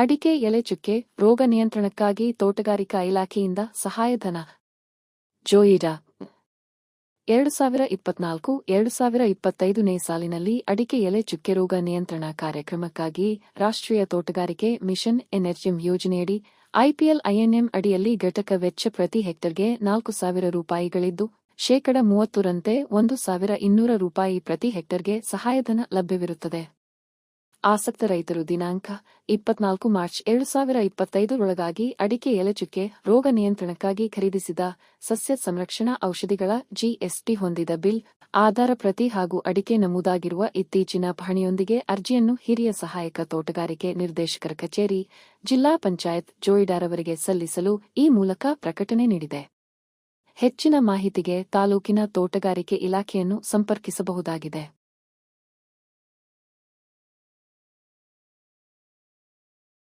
ಅಡಿಕೆ ಎಲೆ ಚುಕ್ಕೆ ರೋಗ ನಿಯಂತ್ರಣಕ್ಕಾಗಿ ತೋಟಗಾರಿಕಾ ಇಲಾಖೆಯಿಂದ ಸಹಾಯಧನ. ಜೋಯಿಡಾ. ಎರಡು ಸಾವಿರ ಇಪ್ಪತ್ನಾಲ್ಕು, ಎರಡು ಸಾವಿರ ಇಪ್ಪತ್ತೈದನೇ ಸಾಲಿನಲ್ಲಿ ಅಡಿಕೆ ಎಲೆ ಚುಕ್ಕೆ ರೋಗ ನಿಯಂತ್ರಣ ಕಾರ್ಯಕ್ರಮಕ್ಕಾಗಿ ರಾಷ್ಟ್ರೀಯ ತೋಟಗಾರಿಕೆ ಮಿಷನ್ ಎನ್ಎಚ್ಎಂ ಯೋಜನೆಯಡಿ ಐಪಿಎಲ್ ಐಎನ್ಎಂ ಅಡಿಯಲ್ಲಿ ಘಟಕ ವೆಚ್ಚ ಪ್ರತಿ ಹೆಕ್ಟರ್ಗೆ ನಾಲ್ಕು ಸಾವಿರ ರೂಪಾಯಿಗಳಿದ್ದು, ಶೇಕಡ ಮೂವತ್ತರಂತೆ ಒಂದು ಸಾವಿರ ಇನ್ನೂರ ರೂಪಾಯಿ ಪ್ರತಿ ಹೆಕ್ಟರ್ಗೆ ಸಹಾಯಧನ ಲಭ್ಯವಿರುತ್ತದೆ. ಆಸಕ್ತ ರೈತರು ದಿನಾಂಕ ಇಪ್ಪತ್ನಾಲ್ಕು ಮಾರ್ಚ್ ಎರಡು ಸಾವಿರ ಇಪ್ಪತ್ತೈದರೊಳಗಾಗಿ ಅಡಿಕೆ ಎಲೆಚುಕ್ಕೆ ರೋಗ ನಿಯಂತ್ರಣಕ್ಕಾಗಿ ಖರೀದಿಸಿದ ಸಸ್ಯ ಸಂರಕ್ಷಣಾ ಔಷಧಿಗಳ ಜಿಎಸ್ಟಿ ಹೊಂದಿದ ಬಿಲ್ ಆಧಾರ ಪ್ರತಿ ಹಾಗೂ ಅಡಿಕೆ ನಮೂದಾಗಿರುವ ಇತ್ತೀಚಿನ ಪಹಣಿಯೊಂದಿಗೆ ಅರ್ಜಿಯನ್ನು ಹಿರಿಯ ಸಹಾಯಕ ತೋಟಗಾರಿಕೆ ನಿರ್ದೇಶಕರ ಕಚೇರಿ, ಜಿಲ್ಲಾ ಪಂಚಾಯತ್ ಜೋಯಿಡಾರವರಿಗೆ ಸಲ್ಲಿಸಲು ಈ ಮೂಲಕ ಪ್ರಕಟಣೆ ನೀಡಿದೆ. ಹೆಚ್ಚಿನ ಮಾಹಿತಿಗೆ ತಾಲೂಕಿನ ತೋಟಗಾರಿಕೆ ಇಲಾಖೆಯನ್ನು ಸಂಪರ್ಕಿಸಬಹುದಾಗಿದೆ.